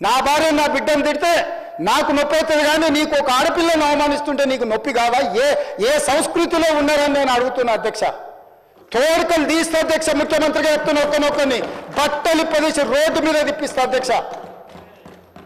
నా భార్య నా బిడ్డను తిడితే నాకు నొప్పి అవుతుంది కానీ నీకు ఒక ఆడపిల్లను అవమానిస్తుంటే నీకు నొప్పి కావా? ఏ ఏ సంస్కృతిలో ఉన్నారని నేను అడుగుతున్నా అధ్యక్ష. తోడుకలు తీస్తే అధ్యక్ష ముఖ్యమంత్రిగా చెప్తున్న ఒక్కనొక్కని బట్టలు ప్రదేశం రోడ్డు మీద తిప్పిస్తా అధ్యక్ష.